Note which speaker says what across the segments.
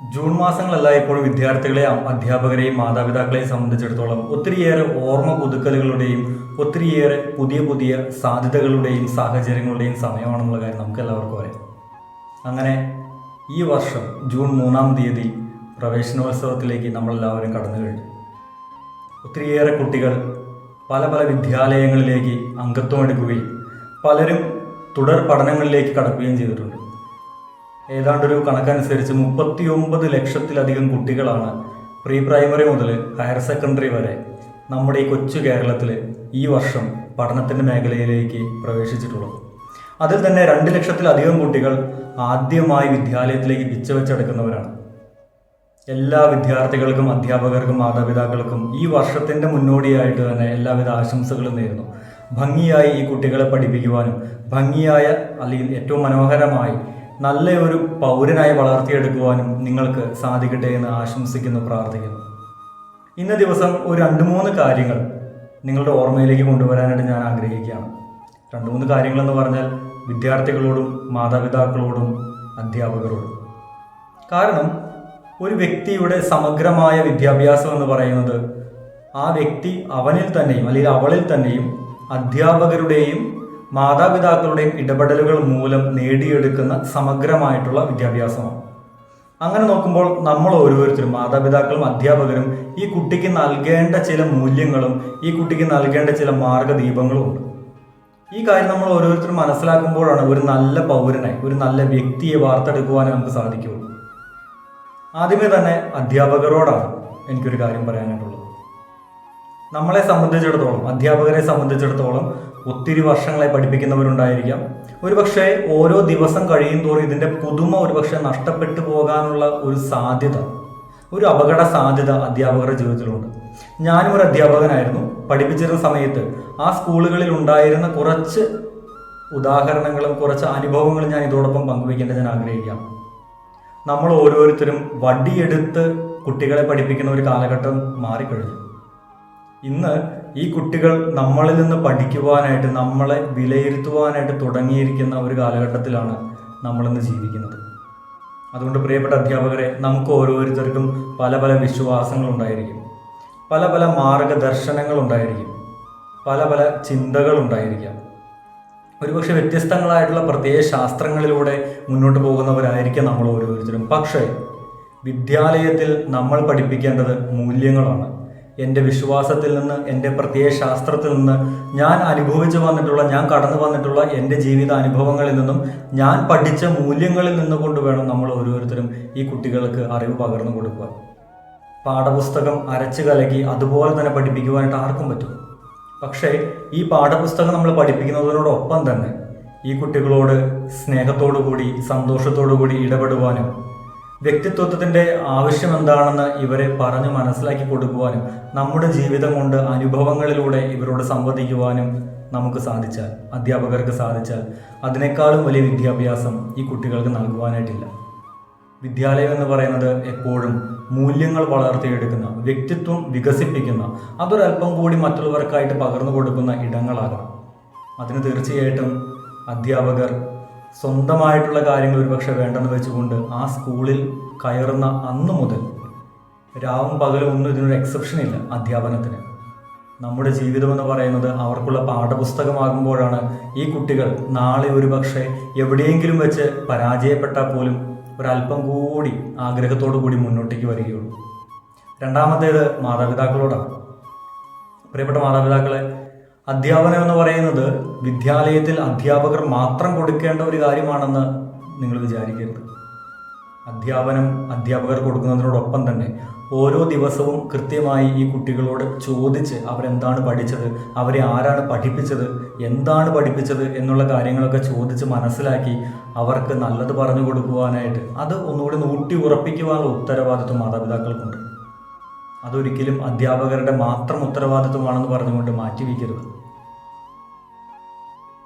Speaker 1: June മാസങ്ങളെല്ലായ്പ്പോഴും വിദ്യാർത്ഥികളെയും അധ്യാപകരെയും മാതാപിതാക്കളെയും സംബന്ധിച്ചിടത്തോളം ഒത്തിരിയേറെ ഓർമ്മ പുതുക്കലുകളുടെയും ഒത്തിരിയേറെ പുതിയ പുതിയ സാധ്യതകളുടെയും സാഹചര്യങ്ങളുടെയും സമയമാണെന്നുള്ള കാര്യം നമുക്ക് എല്ലാവർക്കും അറിയാം. അങ്ങനെ ഈ വർഷം ജൂൺ മൂന്നാം തീയതി പ്രവേശനോത്സവത്തിലേക്ക് നമ്മളെല്ലാവരും കടന്നു കഴിഞ്ഞു. ഒത്തിരിയേറെ കുട്ടികൾ പല പല വിദ്യാലയങ്ങളിലേക്ക് അംഗത്വം എടുക്കുകയും പലരും തുടർ പഠനങ്ങളിലേക്ക് കടക്കുകയും ചെയ്തിട്ടുണ്ട്. ഏതാണ്ടൊരു കണക്കനുസരിച്ച് മുപ്പത്തിയൊമ്പത് ലക്ഷത്തിലധികം കുട്ടികളാണ് പ്രീ പ്രൈമറി മുതൽ ഹയർ സെക്കൻഡറി വരെ നമ്മുടെ ഈ കൊച്ചു കേരളത്തിൽ ഈ വർഷം പഠനത്തിന്റെ മേഖലയിലേക്ക് പ്രവേശിച്ചിട്ടുള്ളത്. അതിൽ തന്നെ രണ്ട് ലക്ഷത്തിലധികം കുട്ടികൾ ആദ്യമായി വിദ്യാലയത്തിലേക്ക് പിച്ച വെച്ചെടുക്കുന്നവരാണ്. എല്ലാ വിദ്യാർത്ഥികൾക്കും അധ്യാപകർക്കും മാതാപിതാക്കൾക്കും ഈ വർഷത്തിന്റെ മുന്നോടിയായിട്ട് തന്നെ എല്ലാവിധ ആശംസകളും നേരുന്നു. ഭംഗിയായി ഈ കുട്ടികളെ പഠിപ്പിക്കുവാനും ഭംഗിയായ അല്ലെങ്കിൽ ഏറ്റവും മനോഹരമായി നല്ല ഒരു പൗരനായി വളർത്തിയെടുക്കുവാനും നിങ്ങൾക്ക് സാധിക്കട്ടെ എന്ന് ആശംസിക്കുന്നു പ്രാർത്ഥിക്കുന്നു. ഇന്ന ദിവസം ഒരു രണ്ട് മൂന്ന് കാര്യങ്ങൾ നിങ്ങളുടെ ഓർമ്മയിലേക്ക് കൊണ്ടുവരാനായിട്ട് ഞാൻ ആഗ്രഹിക്കുകയാണ്. രണ്ട് മൂന്ന് കാര്യങ്ങളെന്ന് പറഞ്ഞാൽ വിദ്യാർത്ഥികളോടും മാതാപിതാക്കളോടും അധ്യാപകരോടും. കാരണം ഒരു വ്യക്തിയുടെ സമഗ്രമായ വിദ്യാഭ്യാസം എന്ന് പറയുന്നത് ആ വ്യക്തി അവനിൽ തന്നെയും അല്ലെങ്കിൽ അവളിൽ തന്നെയും അധ്യാപകരുടെയും മാതാപിതാക്കളുടെയും ഇടപെടലുകൾ മൂലം നേടിയെടുക്കുന്ന സമഗ്രമായിട്ടുള്ള വിദ്യാഭ്യാസമാണ്. അങ്ങനെ നോക്കുമ്പോൾ നമ്മൾ ഓരോരുത്തരും മാതാപിതാക്കളും അധ്യാപകരും ഈ കുട്ടിക്ക് നൽകേണ്ട ചില മൂല്യങ്ങളും ഈ കുട്ടിക്ക് നൽകേണ്ട ചില മാർഗദീപങ്ങളും ഉണ്ട്. ഈ കാര്യം നമ്മൾ ഓരോരുത്തരും മനസ്സിലാക്കുമ്പോഴാണ് ഒരു നല്ല പൗരനെ ഒരു നല്ല വ്യക്തിയെ വാർത്തെടുക്കുവാൻ നമുക്ക് സാധിക്കുള്ളൂ ആദ്യമേ തന്നെ അധ്യാപകരോടാണ് എനിക്കൊരു കാര്യം പറയാനായിട്ടുള്ളത്. നമ്മളെ സംബന്ധിച്ചിടത്തോളം അധ്യാപകരെ സംബന്ധിച്ചിടത്തോളം ഒത്തിരി വർഷങ്ങളായി പഠിപ്പിക്കുന്നവരുണ്ടായിരിക്കാം. ഒരുപക്ഷെ ഓരോ ദിവസം കഴിയും തോറും ഇതിന്റെ പുതുമ ഒരുപക്ഷെ നഷ്ടപ്പെട്ടു പോകാനുള്ള ഒരു സാധ്യത ഒരു അപകട സാധ്യത അധ്യാപകരുടെ ജീവിതത്തിലുണ്ട്. ഞാനും ഒരു അധ്യാപകനായിരുന്നു. പഠിപ്പിച്ചിരുന്ന സമയത്ത് ആ സ്കൂളുകളിൽ ഉണ്ടായിരുന്ന കുറച്ച് ഉദാഹരണങ്ങളും കുറച്ച് അനുഭവങ്ങളും ഞാൻ ഇതോടൊപ്പം പങ്കുവയ്ക്കേണ്ടത് ഞാൻ ആഗ്രഹിക്കാം. നമ്മൾ ഓരോരുത്തരും വടിയെടുത്ത് കുട്ടികളെ പഠിപ്പിക്കുന്ന ഒരു കാലഘട്ടം മാറിക്കഴിഞ്ഞു. ഇന്ന് ഈ കുട്ടികൾ നമ്മളിൽ നിന്ന് പഠിക്കുവാനായിട്ട് നമ്മളെ വിലയിരുത്തുവാനായിട്ട് തുടങ്ങിയിരിക്കുന്ന ഒരു കാലഘട്ടത്തിലാണ് നമ്മളിന്ന് ജീവിക്കുന്നത്. അതുകൊണ്ട് പ്രിയപ്പെട്ട അധ്യാപകരെ നമുക്ക് ഓരോരുത്തർക്കും പല പല വിശ്വാസങ്ങളുണ്ടായിരിക്കും പല പല മാർഗദർശനങ്ങളുണ്ടായിരിക്കും പല പല ചിന്തകളുണ്ടായിരിക്കാം ഒരുപക്ഷെ വ്യത്യസ്തങ്ങളായിട്ടുള്ള പ്രത്യേക ശാസ്ത്രങ്ങളിലൂടെ മുന്നോട്ട് പോകുന്നവരായിരിക്കാം നമ്മൾ ഓരോരുത്തരും. പക്ഷേ വിദ്യാലയത്തിൽ നമ്മൾ പഠിപ്പിക്കേണ്ടത് മൂല്യങ്ങളാണ്. എന്റെ വിശ്വാസത്തിൽ നിന്ന് എന്റെ പ്രത്യയ ശാസ്ത്രത്തിൽ നിന്ന് ഞാൻ അനുഭവിച്ചു വന്നിട്ടുള്ള ഞാൻ കടന്നു വന്നിട്ടുള്ള എന്റെ ജീവിത അനുഭവങ്ങളിൽ നിന്നും ഞാൻ പഠിച്ച മൂല്യങ്ങളിൽ നിന്നുകൊണ്ട് വേണം നമ്മൾ ഓരോരുത്തരും ഈ കുട്ടികൾക്ക് അറിവ് പകർന്നു കൊടുക്കുക. പാഠപുസ്തകം അരച്ചു കലക്കി അതുപോലെ തന്നെ പഠിപ്പിക്കുവാനായിട്ട് ആർക്കും പറ്റും. പക്ഷേ ഈ പാഠപുസ്തകം നമ്മൾ പഠിപ്പിക്കുന്നതിനോടൊപ്പം തന്നെ ഈ കുട്ടികളോട് സ്നേഹത്തോടു കൂടി സന്തോഷത്തോടു കൂടി ഇടപെടുവാനും വ്യക്തിത്വത്തിന്റെ ആവശ്യം എന്താണെന്ന് ഇവരെ പറഞ്ഞു മനസ്സിലാക്കി കൊടുക്കുവാനും നമ്മുടെ ജീവിതം കൊണ്ട് അനുഭവങ്ങളിലൂടെ ഇവരോട് സംവദിക്കുവാനും നമുക്ക് സാധിച്ചാൽ അധ്യാപകർക്ക് സാധിച്ചാൽ അതിനേക്കാളും വലിയ വിദ്യാഭ്യാസം ഈ കുട്ടികൾക്ക് നൽകുവാനായിട്ടില്ല. വിദ്യാലയം എന്ന് പറയുന്നത് എപ്പോഴും മൂല്യങ്ങൾ വളർത്തിയെടുക്കുന്ന വ്യക്തിത്വം വികസിപ്പിക്കുന്ന അതൊരല്പം കൂടി മറ്റുള്ളവർക്കായിട്ട് പകർന്നു കൊടുക്കുന്ന ഇടങ്ങളാകണം. അതിന് തീർച്ചയായിട്ടും അധ്യാപകർ സ്വന്തമായിട്ടുള്ള കാര്യങ്ങൾ ഒരുപക്ഷെ വേണ്ടെന്ന് വെച്ചുകൊണ്ട് ആ സ്കൂളിൽ കയറുന്ന അന്നു മുതൽ രാവും പകലും ഒന്നും ഇതിനൊരു എക്സെപ്ഷൻ ഇല്ല അധ്യാപനത്തിന്. നമ്മുടെ ജീവിതം എന്ന് പറയുന്നത് അവർക്കുള്ള പാഠപുസ്തകമാകുമ്പോഴാണ് ഈ കുട്ടികൾ നാളെ ഒരുപക്ഷെ എവിടെയെങ്കിലും വെച്ച് പരാജയപ്പെട്ടാൽ പോലും ഒരല്പം കൂടി ആഗ്രഹത്തോടു കൂടി മുന്നോട്ടേക്ക് വരികയുള്ളൂ. രണ്ടാമത്തേത് മാതാപിതാക്കളോടാണ്. പ്രിയപ്പെട്ട മാതാപിതാക്കളെ അധ്യാപനം എന്ന് പറയുന്നത് വിദ്യാലയത്തിൽ അധ്യാപകർ മാത്രം കൊടുക്കേണ്ട ഒരു കാര്യമാണെന്ന് നിങ്ങൾ വിചാരിക്കരുത്. അധ്യാപനം അധ്യാപകർ കൊടുക്കുന്നതിനോടൊപ്പം തന്നെ ഓരോ ദിവസവും കൃത്യമായി ഈ കുട്ടികളോട് ചോദിച്ച് അവരെന്താണ് പഠിച്ചത് അവരെ ആരാണ് പഠിപ്പിച്ചത് എന്താണ് പഠിപ്പിച്ചത് എന്നുള്ള കാര്യങ്ങളൊക്കെ ചോദിച്ച് മനസ്സിലാക്കി അവർക്ക് നല്ലത് പറഞ്ഞു കൊടുക്കുവാനായിട്ട് അത് ഒന്നുകൂടി നൂട്ടി ഉറപ്പിക്കുവാനുള്ള ഉത്തരവാദിത്വം മാതാപിതാക്കൾക്കുണ്ട്. അതൊരിക്കലും അധ്യാപകരുടെ മാത്രം ഉത്തരവാദിത്വമാണെന്ന് പറഞ്ഞുകൊണ്ട് മാറ്റിവെക്കരുത്.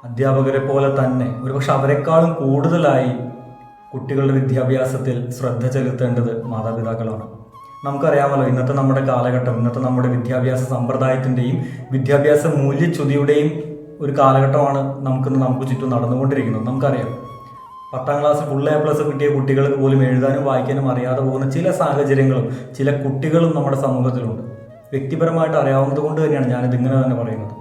Speaker 1: അധ്യാപകരെ പോലെ തന്നെ ഒരുപക്ഷെ അവരെക്കാളും കൂടുതലായി കുട്ടികളുടെ വിദ്യാഭ്യാസത്തിൽ ശ്രദ്ധ ചെലുത്തേണ്ടത് മാതാപിതാക്കളാണ്. നമുക്കറിയാമല്ലോ ഇന്നത്തെ നമ്മുടെ കാലഘട്ടം ഇന്നത്തെ നമ്മുടെ വിദ്യാഭ്യാസ സമ്പ്രദായത്തിന്റെയും വിദ്യാഭ്യാസ മൂല്യച്യുതിയുടെയും ഒരു കാലഘട്ടമാണ് നമുക്കിന്ന് നമുക്ക് ചുറ്റും നടന്നുകൊണ്ടിരിക്കുന്നത്. നമുക്കറിയാം പത്താം ക്ലാസ് ഫുൾ എ പ്ലസ് കിട്ടിയ കുട്ടികൾക്ക് പോലും എഴുതാനും വായിക്കാനും അറിയാതെ പോകുന്ന ചില സാഹചര്യങ്ങളും ചില കുട്ടികളും നമ്മുടെ സമൂഹത്തിലുണ്ട്. വ്യക്തിപരമായിട്ട് അറിയാവുന്നത് കൊണ്ട് തന്നെയാണ് ഞാനിത് ഇങ്ങനെ തന്നെ പറയുന്നത്.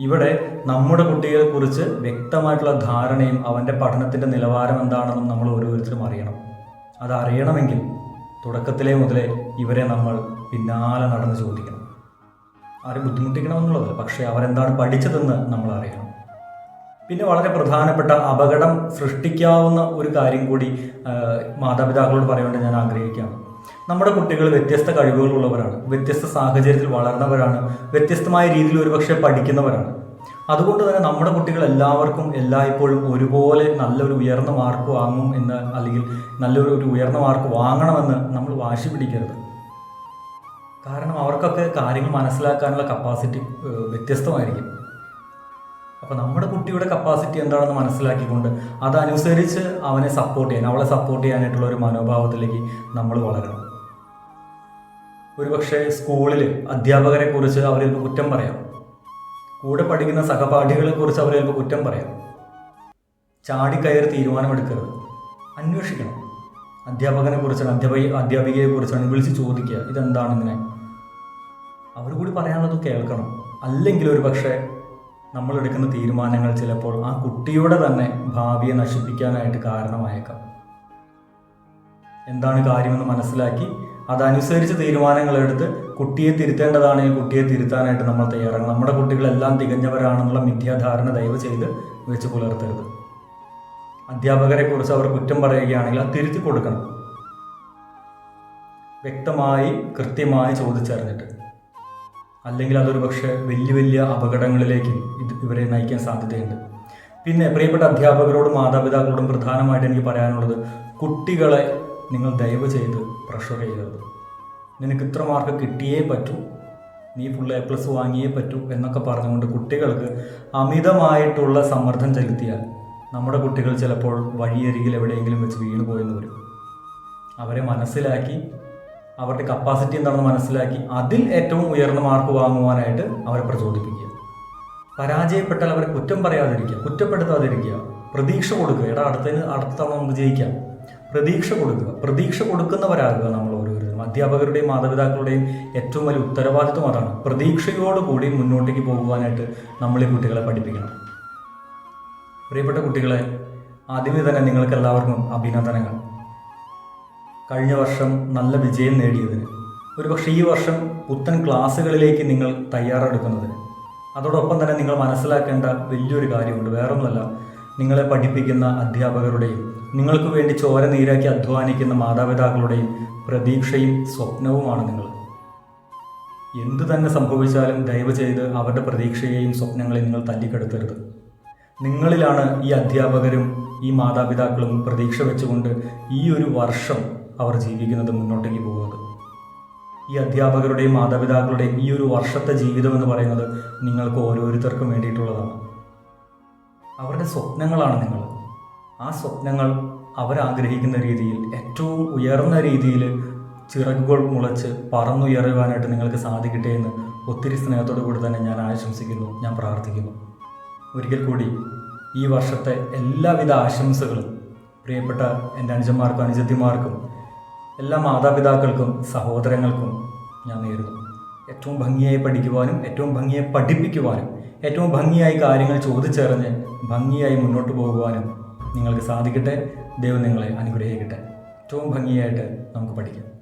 Speaker 1: ഇവിടെ നമ്മുടെ കുട്ടികളെക്കുറിച്ച് വ്യക്തമായിട്ടുള്ള ധാരണയും അവന്റെ പഠനത്തിന്റെ നിലവാരം എന്താണെന്നും നമ്മൾ ഓരോരുത്തരും അറിയണം. അത് അറിയണമെങ്കിൽ തുടക്കത്തിലേ മുതലേ ഇവരെ നമ്മൾ പിന്നാലെ നടന്ന് ചോദിക്കണം. ആരും ബുദ്ധിമുട്ടിക്കണമെന്നുള്ളതല്ല പക്ഷേ അവരെന്താണ് പഠിച്ചതെന്ന് നമ്മൾ അറിയണം. പിന്നെ വളരെ പ്രധാനപ്പെട്ട അപകടം സൃഷ്ടിക്കാവുന്ന ഒരു കാര്യം കൂടി മാതാപിതാക്കളോട് പറയുവാൻ ഞാൻ ആഗ്രഹിക്കുകയാണ്. നമ്മുടെ കുട്ടികൾ വ്യത്യസ്ത കഴിവുകളുള്ളവരാണ് വ്യത്യസ്ത സാഹചര്യത്തിൽ വളർന്നവരാണ് വ്യത്യസ്തമായ രീതിയിൽ ഒരുപക്ഷെ പഠിക്കുന്നവരാണ്. അതുകൊണ്ട് തന്നെ നമ്മുടെ കുട്ടികൾ എല്ലാവർക്കും എല്ലായ്പ്പോഴും ഒരുപോലെ നല്ലൊരു ഉയർന്ന മാർക്ക് വാങ്ങും എന്ന് അല്ലെങ്കിൽ നല്ലൊരു ഒരു ഉയർന്ന മാർക്ക് വാങ്ങണമെന്ന് നമ്മൾ വാശി പിടിക്കരുത്. കാരണം അവർക്കൊക്കെ കാര്യങ്ങൾ മനസ്സിലാക്കാനുള്ള കപ്പാസിറ്റി വ്യത്യസ്തമായിരിക്കും. അപ്പോൾ നമ്മുടെ കുട്ടിയുടെ കപ്പാസിറ്റി എന്താണെന്ന് മനസ്സിലാക്കിക്കൊണ്ട് അതനുസരിച്ച് അവനെ സപ്പോർട്ട് ചെയ്യാൻ അവളെ സപ്പോർട്ട് ചെയ്യാനായിട്ടുള്ള ഒരു മനോഭാവത്തിലേക്ക് നമ്മൾ വളരണം. ഒരുപക്ഷെ സ്കൂളിൽ അധ്യാപകരെ കുറിച്ച് അവർ കുറ്റം പറയാം. കൂടെ പഠിക്കുന്ന സഹപാഠികളെ കുറിച്ച് അവർ കുറ്റം പറയാം. ചാടിക്കയറി തീരുമാനമെടുക്കരുത്. അന്വേഷിക്കണം. അധ്യാപകനെ കുറിച്ചാണ് അധ്യാപക അധ്യാപികയെ കുറിച്ചാണ് വിളിച്ച് ചോദിക്കുക. ഇതെന്താണ് ഇങ്ങനെ? അവർ കൂടി പറയാനുള്ളത് കേൾക്കണം. അല്ലെങ്കിൽ ഒരു പക്ഷേ നമ്മൾ എടുക്കുന്ന തീരുമാനങ്ങൾ ചിലപ്പോൾ ആ കുട്ടിയുടെ തന്നെ ഭാവിയെ നശിപ്പിക്കാനായിട്ട് കാരണമായേക്കാം. എന്താണ് കാര്യമെന്ന് മനസ്സിലാക്കി അതനുസരിച്ച് തീരുമാനങ്ങൾ എടുത്ത് കുട്ടിയെ തിരുത്തേണ്ടതാണെങ്കിൽ കുട്ടിയെ തിരുത്താനായിട്ട് നമ്മൾ തയ്യാറാണ്. നമ്മുടെ കുട്ടികളെല്ലാം തികഞ്ഞവരാണെന്നുള്ള മിഥ്യാധാരണ ദയവ് ചെയ്ത് വെച്ച് പുലർത്തരുത്. അധ്യാപകരെ കുറിച്ച് അവർ കുറ്റം പറയുകയാണെങ്കിൽ അത് തിരുത്തി കൊടുക്കണം. വ്യക്തമായി കൃത്യമായി ചോദിച്ചറിഞ്ഞിട്ട്. അല്ലെങ്കിൽ അതൊരു പക്ഷേ വലിയ വലിയ അപകടങ്ങളിലേക്ക് ഇത് ഇവരെ നയിക്കാൻ സാധ്യതയുണ്ട്. പിന്നെ പ്രിയപ്പെട്ട അധ്യാപകരോടും മാതാപിതാക്കളോടും പ്രധാനമായിട്ട് എനിക്ക് പറയാനുള്ളത് കുട്ടികളെ നിങ്ങൾ ദയവ് ചെയ്ത് പ്രഷർ ചെയ്യരുത്. നിനക്ക് ഇത്ര മാർക്ക് കിട്ടിയേ പറ്റൂ നീ ഫുൾ എ പ്ലസ് വാങ്ങിയേ പറ്റൂ എന്നൊക്കെ പറഞ്ഞുകൊണ്ട് കുട്ടികൾക്ക് അമിതമായിട്ടുള്ള സമ്മർദ്ദം ചെലുത്തിയാൽ നമ്മുടെ കുട്ടികൾ ചിലപ്പോൾ വഴിയരികിൽ എവിടെയെങ്കിലും വെച്ച് വീണു പോയെന്ന് വരും. അവരെ മനസ്സിലാക്കി അവരുടെ കപ്പാസിറ്റി എന്താണെന്ന് മനസ്സിലാക്കി അതിൽ ഏറ്റവും ഉയർന്ന മാർക്ക് വാങ്ങുവാനായിട്ട് അവരെ പ്രചോദിപ്പിക്കുക. പരാജയപ്പെട്ടാൽ അവരെ കുറ്റം പറയാതിരിക്കുക കുറ്റപ്പെടുത്താതിരിക്കുക പ്രതീക്ഷ കൊടുക്കുക. എടാ അടുത്തതിന് അടുത്ത തവണ നമുക്ക് ജയിക്കാം. പ്രതീക്ഷ കൊടുക്കുക. പ്രതീക്ഷ കൊടുക്കുന്നവരാകുക നമ്മൾ ഓരോരുത്തരും. അധ്യാപകരുടെയും മാതാപിതാക്കളുടെയും ഏറ്റവും വലിയ ഉത്തരവാദിത്വം അതാണ്. പ്രതീക്ഷയോടുകൂടി മുന്നോട്ടേക്ക് പോകുവാനായിട്ട് നമ്മൾ ഈ കുട്ടികളെ പഠിപ്പിക്കണം. പ്രിയപ്പെട്ട കുട്ടികളെ ആദ്യമേ തന്നെ നിങ്ങൾക്ക് എല്ലാവർക്കും അഭിനന്ദനങ്ങൾ. കഴിഞ്ഞ വർഷം നല്ല വിജയം നേടിയതിന്. ഒരുപക്ഷെ ഈ വർഷം പുത്തൻ ക്ലാസ്സുകളിലേക്ക് നിങ്ങൾ തയ്യാറെടുക്കുന്നതിന് അതോടൊപ്പം തന്നെ നിങ്ങൾ മനസ്സിലാക്കേണ്ട വലിയൊരു കാര്യമുണ്ട്. വേറൊന്നുമല്ല നിങ്ങളെ പഠിപ്പിക്കുന്ന അധ്യാപകരുടെയും നിങ്ങൾക്ക് വേണ്ടി ചോര നീരാക്കി അധ്വാനിക്കുന്ന മാതാപിതാക്കളുടെയും പ്രതീക്ഷയും സ്വപ്നവുമാണ് നിങ്ങൾ. എന്തു തന്നെ സംഭവിച്ചാലും ദയവ് ചെയ്ത് അവരുടെ പ്രതീക്ഷയെയും സ്വപ്നങ്ങളെയും നിങ്ങൾ തല്ലിക്കെടുത്തരുത്. നിങ്ങളിലാണ് ഈ അധ്യാപകരും ഈ മാതാപിതാക്കളും പ്രതീക്ഷ വെച്ചുകൊണ്ട് ഈ ഒരു വർഷം അവർ ജീവിക്കുന്നത് മുന്നോട്ടേക്ക് പോകുന്നത്. ഈ അധ്യാപകരുടെയും മാതാപിതാക്കളുടെയും ഈ ഒരു വർഷത്തെ ജീവിതം എന്ന് പറയുന്നത് നിങ്ങൾക്ക് ഓരോരുത്തർക്കും വേണ്ടിയിട്ടുള്ളതാണ്. അവരുടെ സ്വപ്നങ്ങളാണ് നിങ്ങൾ. ആ സ്വപ്നങ്ങൾ അവരാഗ്രഹിക്കുന്ന രീതിയിൽ ഏറ്റവും ഉയർന്ന രീതിയിൽ ചിറകുകൾ മുളച്ച് പറന്നുയരുവാനായിട്ട് നിങ്ങൾക്ക് സാധിക്കട്ടെ എന്ന് ഒത്തിരി സ്നേഹത്തോടു കൂടി തന്നെ ഞാൻ ആശംസിക്കുന്നു ഞാൻ പ്രാർത്ഥിക്കുന്നു. ഒരിക്കൽ കൂടി ഈ വർഷത്തെ എല്ലാവിധ ആശംസകളും പ്രിയപ്പെട്ട എന്റെ അനുജന്മാർക്കും അനുജത്തിമാർക്കും എല്ലാ മാതാപിതാക്കൾക്കും സഹോദരങ്ങൾക്കും ഞാൻ നേരുന്നു. ഏറ്റവും ഭംഗിയായി പഠിക്കുവാനും ഏറ്റവും ഭംഗിയായി പഠിപ്പിക്കുവാനും ഏറ്റവും ഭംഗിയായി കാര്യങ്ങൾ ചോദിച്ചറിഞ്ഞ് ഭംഗിയായി മുന്നോട്ട് പോകുവാനും നിങ്ങൾക്ക് സാധിക്കട്ടെ. ദൈവം നിങ്ങളെ അനുഗ്രഹിക്കട്ടെ. ഏറ്റവും ഭംഗിയായിട്ട് നമുക്ക് പഠിക്കാം.